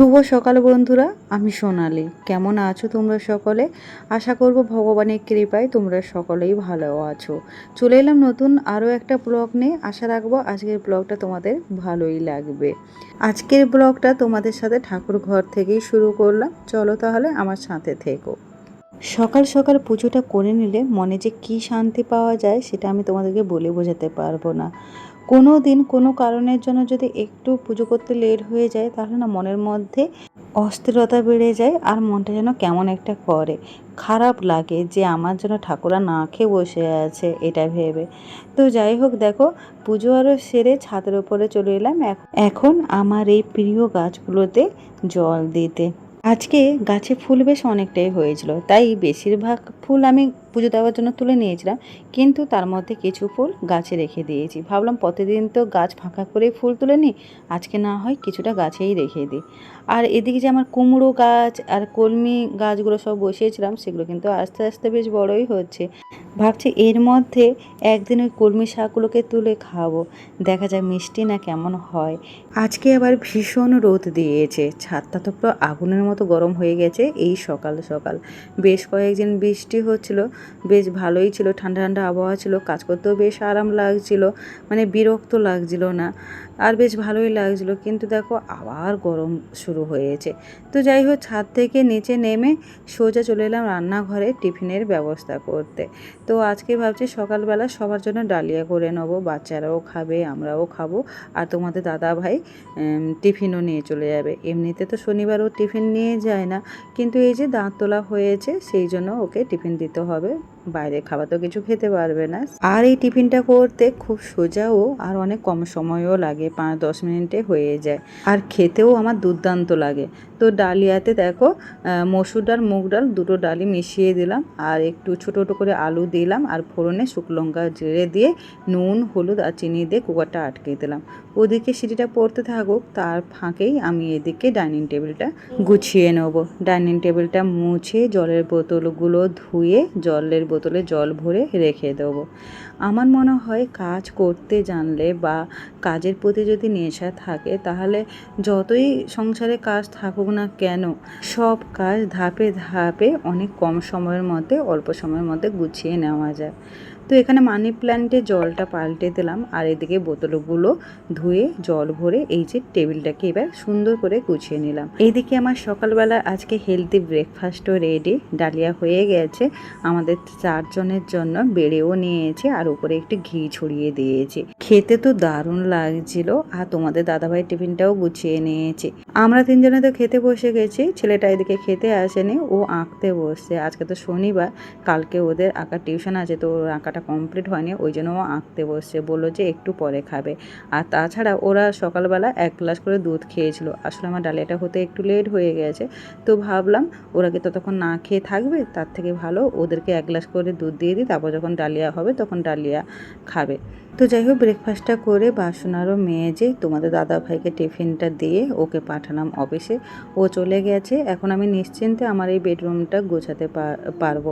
শুভ সকাল বন্ধুরা, আমি সোনালি। কেমন আছো তোমরা সকলে? আশা করব ভগবানের কৃপায় তোমরা সকলেই ভালো আছো। চলে এলাম নতুন আরও একটা ব্লগ নিয়ে। আশা রাখব আজকের ব্লগটা তোমাদের ভালোই লাগবে। আজকের ব্লগটা তোমাদের সাথে ঠাকুর ঘর থেকেই শুরু করলাম। চলো তাহলে আমার সাথে থেকো। সকাল সকাল পুজোটা করে নিলে মনে যে কি শান্তি পাওয়া যায় সেটা আমি তোমাদেরকে বলে বোঝাতে পারব না। কোনো দিন কোনো কারণের জন্য যদি একটু পুজো করতে লেট হয়ে যায়, তাহলে না মনের মধ্যে অস্থিরতা বেড়ে যায় আর মনটা যেন কেমন একটা করে। খারাপ লাগে যে আমার জন্য ঠাকুরা না খেয়ে বসে আছে, এটা ভেবে। তো যাই হোক, দেখো, পুজো আরও সেরে ছাদের উপরে চলে এলাম। এখন আমার এই প্রিয় গাছগুলোতে জল দিতে। আজকে গাছে ফুল বেশ অনেকটাই হয়েছিল, তাই বেশিরভাগ ফুল আমি পুজো দেওয়ার জন্য তুলে নিয়েছিলাম, কিন্তু তার মধ্যে কিছু ফুল গাছে রেখে দিয়েছি। ভাবলাম প্রতিদিন তো গাছ ফাঁকা করে ফুল তুলে নিই, আজকে না হয় কিছুটা গাছেই রেখে দিই। আর এদিকে যে আমার কুমড়ো গাছ আর কলমি গাছগুলো সব বসিয়েছিলাম, সেগুলো কিন্তু আস্তে আস্তে বেশ বড়ই হচ্ছে। ভাবছি এর মধ্যে একদিন ওই কলমি শাকগুলোকে তুলে খাব, দেখা যায় মিষ্টি না কেমন হয়। আজকে আবার ভীষণ রোদ দিয়েছে, ছাদটা তো পুরো আগুনের মতো গরম হয়ে গেছে এই সকাল সকাল। বেশ কয়েকদিন বৃষ্টি হচ্ছিল বেশ ভালোই ছিল, ঠান্ডা ঠান্ডা আবহাওয়া ছিল, কাজ করতেও বেশ আরাম লাগছিল মানে বিরক্ত লাগছিল না। আর বেশ ভালোই লাগছিল। কিন্তু দেখো, আবার গরম শুরু হয়েছে। তো যাই হোক, ছাদ থেকে নিচে নেমে সোজা চলে এলাম রান্নাঘরে টিফিনের ব্যবস্থা করতে। তো আজকে ভাবছি সকালবেলা সবার জন্য ডালিয়া করে নেব। বাচ্চারাও খাবে, আমরাও খাব। আর তোমাদের দাদা ভাই টিফিনও নিয়ে চলে যাবে। এমনিতে তো শনিবার ও টিফিন নিয়ে যায় না। কিন্তু এই যে দাঁত তোলা হয়েছে, সেই জন্য ওকে টিফিন দিতে হবে। বাইরে খাবার তো কিছু খেতে পারবে না। আর এই টিফিনটা করতে খুব সোজাও আর অনেক কম সময়ও লাগে, পাঁচ দশ মিনিটে হয়ে যায়। আর খেতেও আমার দুর্দান্ত লাগে। তো ডালিয়াতে দেখো মসুর ডাল, মুগ ডাল দুটো ডালি মিশিয়ে দিলাম। আর একটু ছোটো ছোটো করে আলু দিলাম আর ফোড়নে শুকনো লঙ্কা জিরে দিয়ে নুন, হলুদ আর চিনি দিয়ে কুকারটা আটকে দিলাম। ওদিকে সিটিটা পড়তে থাকুক, তার ফাঁকেই আমি এদিকে ডাইনিং টেবিলটা গুছিয়ে নেব। ডাইনিং টেবিলটা মুছে জলের বোতলগুলো ধুয়ে জলের বোতলে জল ভরে রেখে দেবো। আমার মনে হয় কাজ করতে জানলে বা কাজের প্রতি যদি নেশা থাকে, তাহলে যতই সংসারে কাজ থাকুক না কেন, সব কাজ ধাপে ধাপে অনেক কম সময়ের মধ্যে, অল্প সময়ের মধ্যে গুছিয়ে নেওয়া যায়। তো এখানে মানি প্ল্যান্টে জলটা পাল্টে দিলাম আর এদিকে বোতলগুলো ধুয়ে জল ভরে এই যে টেবিলটাকে এবার সুন্দর করে গুছিয়ে নিলাম। এইদিকে আমার সকালবেলা আজকে হেলদি ব্রেকফাস্টও রেডি ডালিয়া হয়ে গেছে। আমাদের চারজনের জন্য বেড়েও নিয়েছি আর উপরে একটু ঘি ছড়িয়ে দিয়েছি। খেতে তো দারুণ লাগছিল আর তোমাদের দাদাভাই টিফিনটাও গুছিয়ে নিয়েছি। আমরা তিনজনে তো খেতে বসে গেছি, ছেলেটা এদিকে খেতে আসেনি, ও আঁকতে বসছে। আজকে তো শনিবার, কালকে ওদের আঁকার টিউশন আছে, তো ওর আঁকাটা কমপ্লিট হয়নি, ওই জন্য ও আঁকতে বসছে, বলল যে একটু পরে খাবে। আর তাছাড়া ওরা সকালবেলা এক গ্লাস করে দুধ খেয়েছিল। আসলে আমার ডালিয়াটা হতে একটু লেট হয়ে গেছে, তো ভাবলাম ওরা কি ততক্ষণ না খেয়ে থাকবে? তার থেকে ভালো, ওদেরকে এক গ্লাস করে দুধ দিয়ে দিই, তারপর যখন ডালিয়া হবে তখন ডালিয়া খাবে। তো যাই হোক ব্রেকফাস্টটা করে বাসন আরও মেজে তোমাদের দাদা ভাইকে টিফিনটা দিয়ে ওকে পাঠালাম অফিসে ও চলে গেছে। এখন আমি নিশ্চিন্তে আমার এই বেডরুমটা গোছাতে পারব।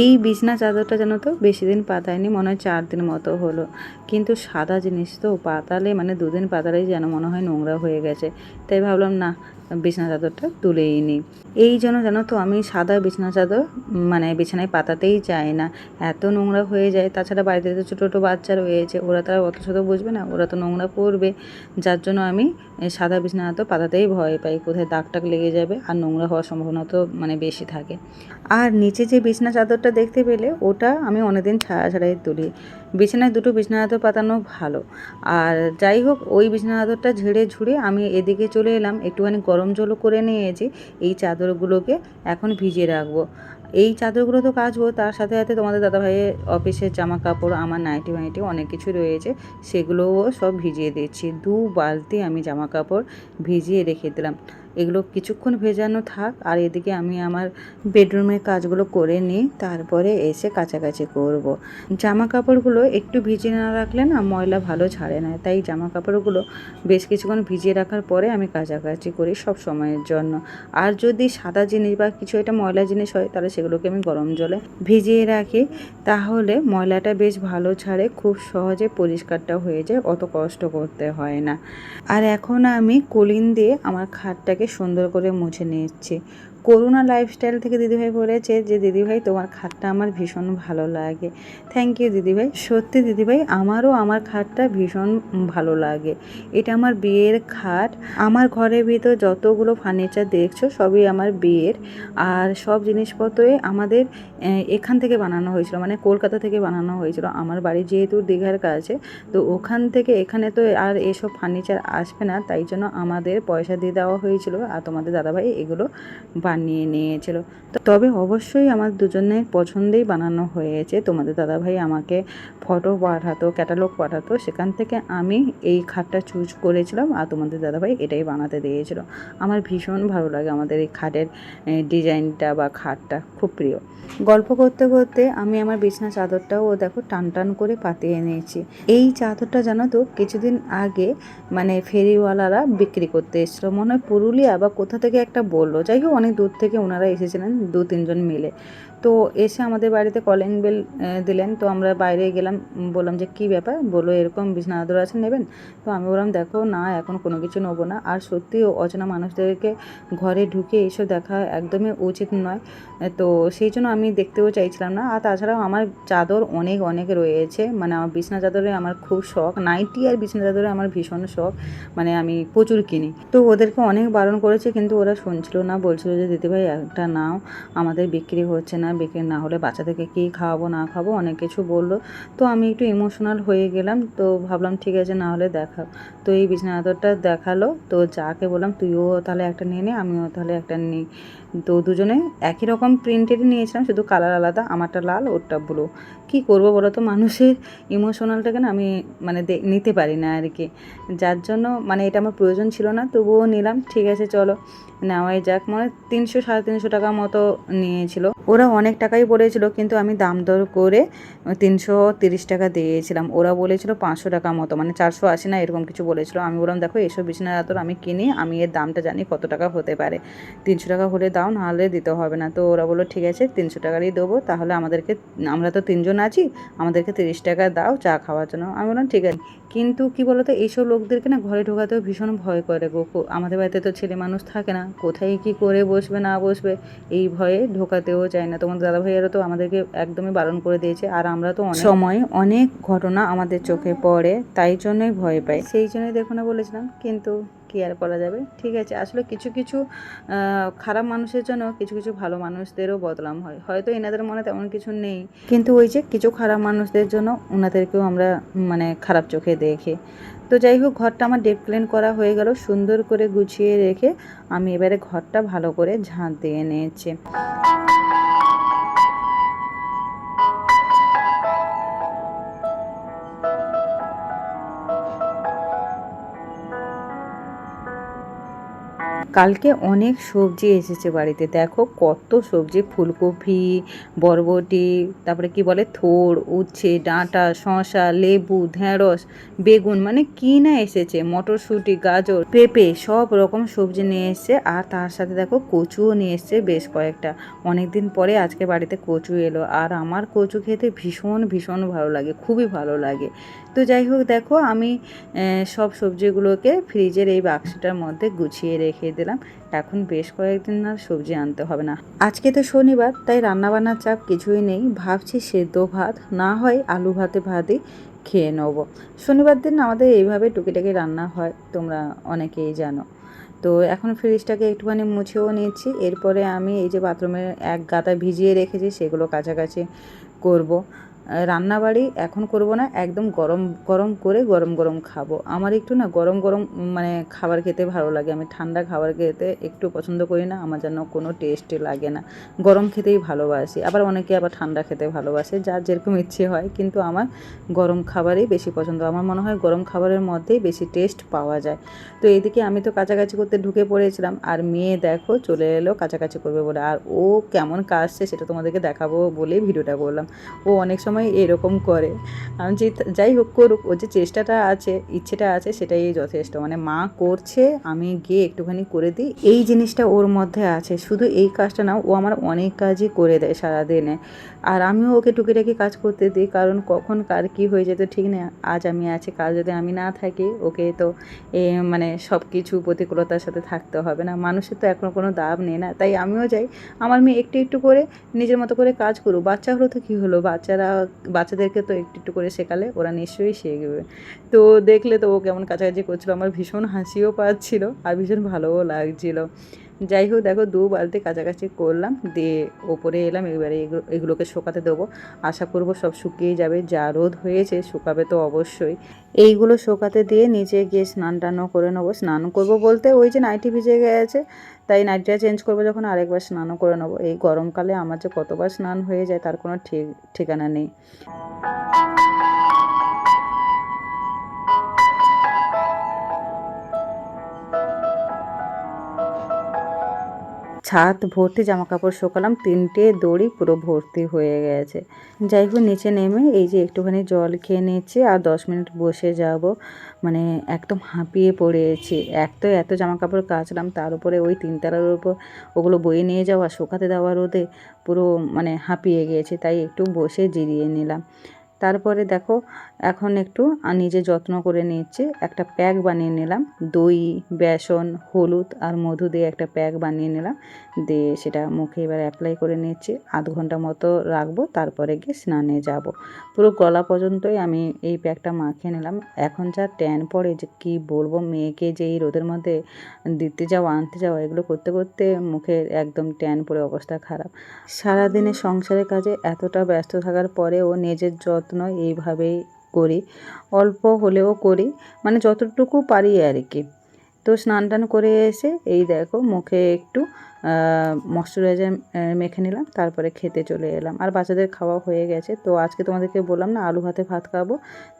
এই বিছনা চাদরটা জানো তো বেশি দিন পাতায়নি, মনে হয় চার দিন মতো হলো। কিন্তু সাদা জিনিস তো, পাতালে মানে দুদিন পাতালেই যেন মনে হয় নোংরা হয়ে গেছে। তাই ভাবলাম, না, বিছানা চাদরটা তুলেই নিই এই জন্য জানো তো আমি সাদা বিছানা চাদর মানে বিছানায় পাতাতেই চাই না। এত নোংরা হয়ে যায়, তাছাড়া বাড়িতে তো ছোটো ছোটো বাচ্চা রয়েছে। ওরা তো আর অত শত বুঝবে না, ওরা তো নোংরা করবে যার জন্য আমি সাদা বিছানা তো পাতাতেই ভয় পাই, কোথায় দাগ টাক লেগে যাবে, আর নোংরা হওয়ার সম্ভাবনা তো মানে বেশি থাকে। আর নিচে যে বিছানা চাদরটা দেখতে পেলে, ওটা আমি অনেকদিন ছাড়া ছাড়াই তুলি। বিছানায় দুটো বিছানা চাদর পাতানো ভালো। আর যাই হোক, ওই বিছানা চাদরটা ঝেড়ে ঝুড়ে আমি এদিকে চলে এলাম, একটুখানি গরম জলও করে নিয়েছি, এই চাদরগুলোকে এখন ভিজিয়ে রাখব। এই চাদরগুলো তো কাজ কাচবো তার সাথে সাথে তোমাদের দাদাভাইয়ের অফিসের জামা কাপড় আমার নাইটি মাইটি অনেক কিছু রয়েছে, সেগুলোও সব ভিজিয়ে দিচ্ছি দু বালতি আমি জামা কাপড় ভিজিয়ে রেখে দিলাম। এগুলো কিছুক্ষণ ভেজানো থাক, আর এদিকে আমি আমার বেডরুমের কাজগুলো করে নিই, তারপরে এসে কাছাকাছি করব। জামা কাপড়গুলো একটু ভিজিয়ে না রাখলে না ময়লা ভালো ছাড়ে না, তাই জামা কাপড়গুলো বেশ কিছুক্ষণ ভিজিয়ে রাখার পরে আমি কাছাকাছি করি সব সময়ের জন্য আর যদি সাদা জিনিস বা কিছু একটা ময়লা জিনিস হয়, তাহলে সেগুলোকে আমি গরম জলে ভিজিয়ে রাখি, তাহলে ময়লাটা বেশ ভালো ছাড়ে, খুব সহজে পরিষ্কারটা হয়ে যায়, অত কষ্ট করতে হয় না আর এখন আমি কলিন দিয়ে আমার খাটটাকে সুন্দর করে মুছে নিচ্ছি করুণা লাইফস্টাইল থেকে দিদিভাই বলেছে যে, দিদিভাই, তোমার খাটটা আমার ভীষণ ভালো লাগে। থ্যাংক ইউ দিদিভাই। সত্যি দিদিভাই, আমারও আমার খাটটা ভীষণ ভালো লাগে। এটা আমার বিয়ের খাট। আমার ঘরের ভিতর যতগুলো ফার্নিচার দেখছ, সবই আমার বিয়ের। আর সব জিনিসপত্রই আমাদের এখান থেকে বানানো হয়েছিল। মানে কলকাতা থেকে বানানো হয়েছিল। আমার বাড়ি যেহেতু দীঘার কাছে, তো ওখান থেকে এখানে তো আর এসব ফার্নিচার আসবে না। তাই জন্য আমাদের পয়সা দিয়ে দেওয়া হয়েছিল। আর তোমাদের দাদাভাই এগুলো বানিয়ে নিয়েছিল। তবে অবশ্যই আমার দুজনের পছন্দেই বানানো হয়েছে। তোমাদের দাদাভাই আমাকে ফটো পাঠাতো ক্যাটালগ পাঠাতো। সেখান থেকে আমি এই খাটটা চুজ করেছিলাম আর তোমাদের দাদাভাই এটাই বানাতে দিয়েছিল। আমার ভীষণ ভালো লাগে আমাদের এই খাটের ডিজাইনটা বা খাটটা। খুব প্রিয়। গল্প করতে করতে আমি আমার বিছনা চাদরটাও দেখো টান টান করে পাতিয়ে নিয়েছি। এই চাদরটা জানো তো কিছুদিন আগে মানে ফেরিওয়ালারা বিক্রি করতে এসেছিল। মনে হয় পুরুলিয়া বা কোথা থেকে একটা বলল। যাই হোক, অনেক দূর থেকে ওনারা এসেছিলেন দু তিনজন মিলে। তো এসে আমাদের বাড়িতে কলিং বেল দিলেন। তো আমরা বাইরে গেলাম, বললাম যে, কী ব্যাপার? বলল, এরকম বিছনা আদর আছে, নেবেন? তো আমি বললাম, দেখো, না, এখন কোনো কিছু নেব না। আর সত্যি অচেনা মানুষদেরকে ঘরে ঢুকে এসব দেখা একদমই উচিত নয়। তো সেই জন্য আমি দেখতেও চাইছিলাম না। আর তাছাড়াও আমার চাদর অনেক অনেক রয়েছে। মানে আমার বিছনা চাদরে আমার খুব শখ। নাইটি আর বিছনা চাদরে আমার ভীষণ শখ। মানে আমি প্রচুর কিনি। তো ওদেরকে অনেক বারণ করেছে, কিন্তু ওরা শুনছিল না। বলছিল যে, দিদিভাই, একটা নাও। আমাদের বিক্রি হচ্ছে না। বিক্রি না হলে বাচ্চাদেরকে কী খাওয়াবো, না খাব অনেক কিছু বলল। তো আমি একটু ইমোশনাল হয়ে গেলাম, তো ভাবলাম ঠিক আছে, না হলে দেখা তো এই বিছানা চাদরটা দেখাল, তো যাকে বললাম, তুইও তাহলে একটা নিয়ে নে, আমিও তাহলে একটা নিই। তো দুজনে একই রকম প্রিন্টেরই নিয়েছিলাম, শুধু কালার আলাদা, আমারটা লাল, ওরটা ব্লু কী করব বলো তো? মানুষের ইমোশনালটাকে না আমি মানে নিতে পারি না আর কি। যার জন্য মানে এটা আমার প্রয়োজন ছিল না, তবুও নিলাম। ঠিক আছে, চলো। নেওয়াই যাক। মানে তিনশো, সাড়ে তিনশো টাকা মতো নিয়েছিল। ওরা অনেক টাকাই বলেছিল কিন্তু আমি দাম দর করে তিনশো তিরিশ টাকা দিয়েছিলাম। ওরা বলেছিল পাঁচশো টাকা মতো মানে চারশো আশি না, এরকম কিছু বলেছিল। আমি বললাম, দেখো, এসব বিছানা আমি কিনি, আমি এর দামটা জানি কত টাকা হতে পারে। তিনশো টাকা হলে দাও নাহলে দিতে হবে না। তো ওরা বলল ঠিক আছে তিনশো টাকারই দেবো। তাহলে আমাদেরকে আমরা তো তিনজন আছি আমাদেরকে তিরিশ টাকা দাও চা খাওয়ার জন্য। আমি বললাম ঠিক আছে। কিন্তু কি বলতো এইসব লোকদেরকে না ঘরে ঢোকাতেও ভীষণ ভয় করে গো। আমাদের বাড়িতে তো ছেলে মানুষ থাকে না কোথায় কি করে বসবে না বসবে এই ভয়ে ঢোকাতেও চায় না। তোমার দাদা ভাইয়েরও তো আমাদেরকে একদমই বারণ করে দিয়েছে আর আমরা তো অনেক সময় অনেক ঘটনা আমাদের চোখে পড়ে তাই জন্যই ভয় পাই সেই জন্যই দেখো না বলেছিলাম কিন্তু কি আর করা যাবে? ঠিক আছে, আসলে কিছু কিছু খারাপ মানুষের জন্য কিছু কিছু ভালো মানুষদেরও বদলাম হয়। হয়তো এনাদের মনে তেমন কিছু নেই। কিন্তু ওই যে কিছু খারাপ মানুষদের জন্য ওনাদেরকেও আমরা মানে খারাপ চোখে দেখি। তো যাই হোক, ঘরটা আমার ডেপ ক্লিন করা হয়ে গেল। সুন্দর করে গুছিয়ে রেখে আমি এবারে ঘরটা ভালো করে ঝাঁট দিয়ে নিয়েছি। কালকে অনেক সবজি এসেছে বাড়িতে। দেখো কত সবজি, ফুলকপি, বরবটি, তারপরে কি বলে, থোড়, উচ্ছে, ডাঁটা, শসা, লেবু, ঢেঁড়স, বেগুন মানে কি না এসেছে? মটরশুঁটি, গাজর, পেঁপে, সব রকম সবজি নিয়ে এসছে। আর তার সাথে দেখো কচুও নিয়ে এসছে বেশ কয়েকটা। অনেক দিন পরে আজকে বাড়িতে কচু এলো। আর আমার কচু খেতে ভীষণ ভীষণ ভালো লাগে, খুবই ভালো লাগে। তো যাই হোক দেখো আমি সব সবজিগুলোকে ফ্রিজের এই বাক্সটার মধ্যে গুছিয়ে রেখে দিলাম। এখন বেশ কয়েকদিন আর সবজি আনতে হবে না। আজকে তো শনিবার, তাই রান্নাবান্নার চাপ কিছুই নেই। ভাবছি সেদ্ধ ভাত, না হয় আলু ভাতে ভাতই খেয়ে নেব। শনিবার দিন আমাদের এইভাবে টুকিটাকি রান্না হয়, তোমরা অনেকেই জানো। তো এখন ফ্রিজটাকে একটুখানি মুছেও নিচ্ছি এরপরে আমি এই যে বাথরুমের এক গাদা ভিজিয়ে রেখেছি, সেগুলো কাছাকাছি করব। রান্নাবাড়ি এখন করব না, একদম গরম গরম করে গরম গরম খাব। আমার একটু না গরম গরম মানে খাবার খেতে ভালো লাগে। আমি ঠান্ডা খাবার খেতে একটু পছন্দ করি না, আমার যেন কোনো টেস্টই লাগে না। গরম খেতেই ভালোবাসি। আবার অনেকে আবার ঠান্ডা খেতে ভালোবাসে, যার যেরকম ইচ্ছে হয়, কিন্তু আমার গরম খাবারই বেশি পছন্দ। আমার মনে হয় গরম খাবারের মধ্যেই বেশি টেস্ট পাওয়া যায়। তো এইদিকে আমি তো কাছাকাছি করতে ঢুকে পড়েছিলাম, আর মেয়ে দেখো চলে এলো কাছাকাছি করবে বলে। আর ও কেমন কাজছে সেটা তোমাদেরকে দেখাবো বলেই ভিডিওটা করলাম। ও অনেক সময় সময় এরকম করে। আমি যে যাই হোক করুক ও যে চেষ্টাটা আছে, ইচ্ছেটা আছে, সেটাই যথেষ্ট। মানে মা করছে, আমি গিয়ে একটুখানি করে দিই। এই জিনিসটা ওর মধ্যে আছে। শুধু এই কাজটা না, ও আমার অনেক কাজই করে দেয় সারাদিনে। আর আমিও ওকে টুকিটাকি কাজ করতে দিই, কারণ কখন কার কী হয়ে যেত ঠিক না আজ আমি আছি, কাল যদি আমি না থাকি, ওকে তো এ মানে সব কিছু প্রতিকূলতার সাথে থাকতে হবে না। মানুষের তো এখনও কোনো দাব নেই না। তাই আমিও যাই, আমার মেয়ে একটু একটু করে নিজের মতো করে কাজ করুক। বাচ্চা হলো তো কী হলো? বাচ্চারা বাচ্চাদেরকে তো একটু একটু করে শেখালে ওরা নিশ্চয়ই শিখবে। তো দেখলে তো ও কেমন কাছাকাছি করছিল, আমার ভীষণ হাসিও পাচ্ছিল আর ভীষণ ভালোও লাগছিল। যাই হোক, দেখো দু বালতি কাছাকাছি করলাম, দিয়ে ওপরে এলাম, এবারে এগুলো, এগুলোকে শুকাতে দেবো। আশা করব সব শুকিয়ে যাবে, যা রোদ হয়েছে শুকাবে তো অবশ্যই। এইগুলো শুকাতে দিয়ে নিচে গিয়ে স্নান টানও করে নেব। স্নান করব বলতে ওই যে নাইটি ভিজে গেছে, তাই নাইটিটা চেঞ্জ করব যখন আরেকবার স্নানও করে নেব। এই গরমকালে আমার যে কতবার স্নান হয়ে যায় তার কোনো ঠিক, ঠিকানা নেই। ছাদ, ভর্তি জামা কাপড় শুকালাম, তিনটে দড়ি পুরো ভর্তি হয়ে গেছে। যাই হোক, নিচে নেমে এই যে একটুখানি জল খেয়ে নিচ্ছি আর দশ মিনিট বসে যাব। মানে একদম হাঁপিয়ে পড়েছি। এক তো এত জামা কাপড় কাচলাম, তার উপরে ওই তিনতলার উপর ওগুলো বয়ে নিয়ে যাওয়া, শোকাতে দেওয়া রোদে পুরো মানে হাঁপিয়ে গিয়েছে তাই একটু বসে জিরিয়ে নিলাম। তারপরে দেখো, এখন একটু নিজে যত্ন করে নিচ্ছি একটা প্যাক বানিয়ে নিলাম। দই, বেসন, হলুদ আর মধু দিয়ে একটা প্যাক বানিয়ে নিলাম। দিয়ে সেটা মুখে এবার অ্যাপ্লাই করে নিচ্ছি আধ ঘণ্টা মতো রাখব, তারপরে গিয়ে স্নানে যাব। পুরো গলা পর্যন্তই আমি এই প্যাকটা মাখিয়ে নিলাম। এখন যা ট্যান পড়ে যে কী বলব, মেয়েকে যে এই রোদের মধ্যে দিতে যাওয়া, আনতে যাওয়া, এগুলো করতে করতে মুখের একদম ট্যান পড়ে অবস্থা খারাপ। সারাদিনে সংসারের কাজে এতটা ব্যস্ত থাকার পরেও নিজের যত্ন এইভাবেই করি। অল্প হলেও করি মানে যতটুকু পারি আর কি। তো স্নান টান করে এসে এই দেখো মুখে একটু ময়শ্চারাইজার মেখে নিলাম, তারপরে খেতে চলে এলাম। আর বাচ্চাদের খাওয়া হয়ে গেছে। তো আজকে তোমাদেরকে বললাম না, আলু ভাতে ভাত খাব।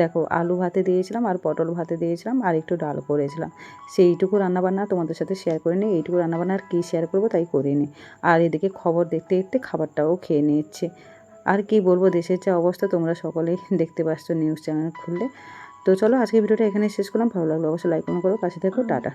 দেখো আলু ভাতে দিয়েছিলাম আর পটল ভাতে দিয়েছিলাম আর একটু ডাল করেছিলাম। সেইটুকু রান্নাবান্না তোমাদের সাথে শেয়ার করে নিই এইটুকু রান্নাবান্না আর কী শেয়ার করব তাই করিনি। আর এদিকে খবর দেখতে দেখতে খাবারটাও খেয়ে নিচ্ছে আর কি বলব দেশের যা অবস্থা তোমরা সকলেই দেখতে পাচ্ছ নিউজ চ্যানেল খুললে। তো চলো আজকে ভিডিওটা এখানে শেষ করলাম। ভালো লাগল অবশ্যই লাইক করো। পাশে থেকো। টাটা।